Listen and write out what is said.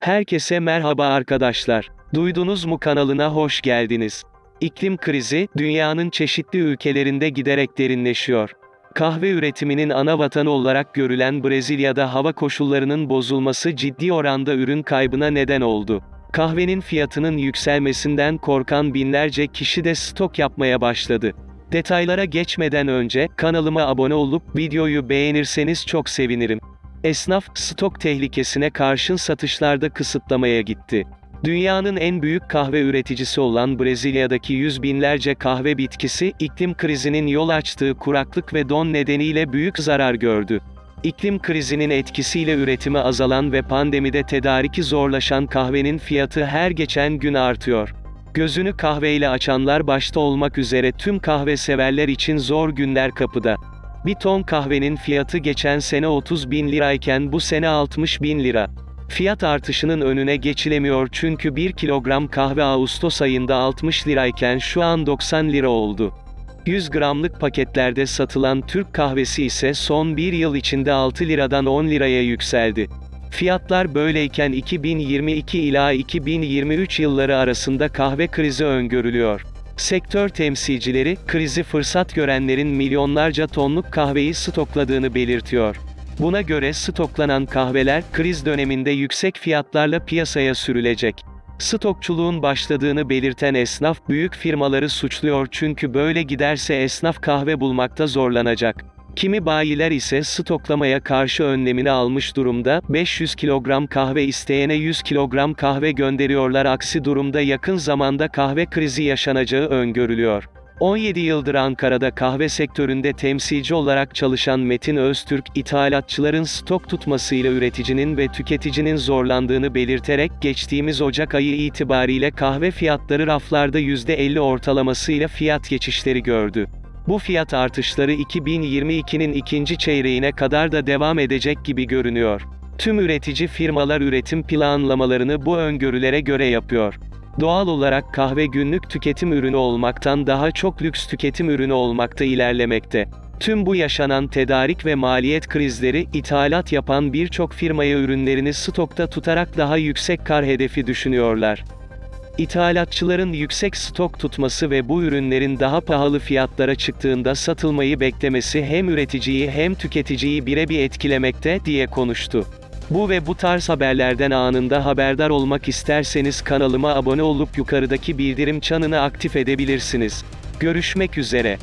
Herkese merhaba arkadaşlar. Duydunuz mu kanalına hoş geldiniz. İklim krizi, dünyanın çeşitli ülkelerinde giderek derinleşiyor. Kahve üretiminin ana vatanı olarak görülen Brezilya'da hava koşullarının bozulması ciddi oranda ürün kaybına neden oldu. Kahvenin fiyatının yükselmesinden korkan binlerce kişi de stok yapmaya başladı. Detaylara geçmeden önce, kanalıma abone olup videoyu beğenirseniz çok sevinirim. Esnaf, stok tehlikesine karşın satışlarda kısıtlamaya gitti. Dünyanın en büyük kahve üreticisi olan Brezilya'daki yüz binlerce kahve bitkisi, iklim krizinin yol açtığı kuraklık ve don nedeniyle büyük zarar gördü. İklim krizinin etkisiyle üretimi azalan ve pandemide tedariki zorlaşan kahvenin fiyatı her geçen gün artıyor. Gözünü kahveyle açanlar başta olmak üzere tüm kahve severler için zor günler kapıda. Bir ton kahvenin fiyatı geçen sene 30 bin lirayken bu sene 60 bin lira. Fiyat artışının önüne geçilemiyor çünkü 1 kilogram kahve Ağustos ayında 60 lirayken şu an 90 lira oldu. 100 gramlık paketlerde satılan Türk kahvesi ise son bir yıl içinde 6 liradan 10 liraya yükseldi. Fiyatlar böyleyken 2022 ila 2023 yılları arasında kahve krizi öngörülüyor. Sektör temsilcileri, krizi fırsat görenlerin milyonlarca tonluk kahveyi stokladığını belirtiyor. Buna göre stoklanan kahveler, kriz döneminde yüksek fiyatlarla piyasaya sürülecek. Stokçuluğun başladığını belirten esnaf, büyük firmaları suçluyor çünkü böyle giderse esnaf kahve bulmakta zorlanacak. Kimi bayiler ise stoklamaya karşı önlemini almış durumda, 500 kilogram kahve isteyene 100 kilogram kahve gönderiyorlar aksi durumda yakın zamanda kahve krizi yaşanacağı öngörülüyor. 17 yıldır Ankara'da kahve sektöründe temsilci olarak çalışan Metin Öztürk, ithalatçıların stok tutmasıyla üreticinin ve tüketicinin zorlandığını belirterek geçtiğimiz Ocak ayı itibariyle kahve fiyatları raflarda %50 ortalamasıyla fiyat geçişleri gördü. Bu fiyat artışları 2022'nin ikinci çeyreğine kadar da devam edecek gibi görünüyor. Tüm üretici firmalar üretim planlamalarını bu öngörülere göre yapıyor. Doğal olarak kahve günlük tüketim ürünü olmaktan daha çok lüks tüketim ürünü olmakta ilerlemekte. Tüm bu yaşanan tedarik ve maliyet krizleri, ithalat yapan birçok firmaya ürünlerini stokta tutarak daha yüksek kar hedefi düşünüyorlar. İthalatçıların yüksek stok tutması ve bu ürünlerin daha pahalı fiyatlara çıktığında satılmayı beklemesi hem üreticiyi hem tüketiciyi birebir etkilemekte, diye konuştu. Bu ve bu tarz haberlerden anında haberdar olmak isterseniz kanalıma abone olup yukarıdaki bildirim çanını aktif edebilirsiniz. Görüşmek üzere.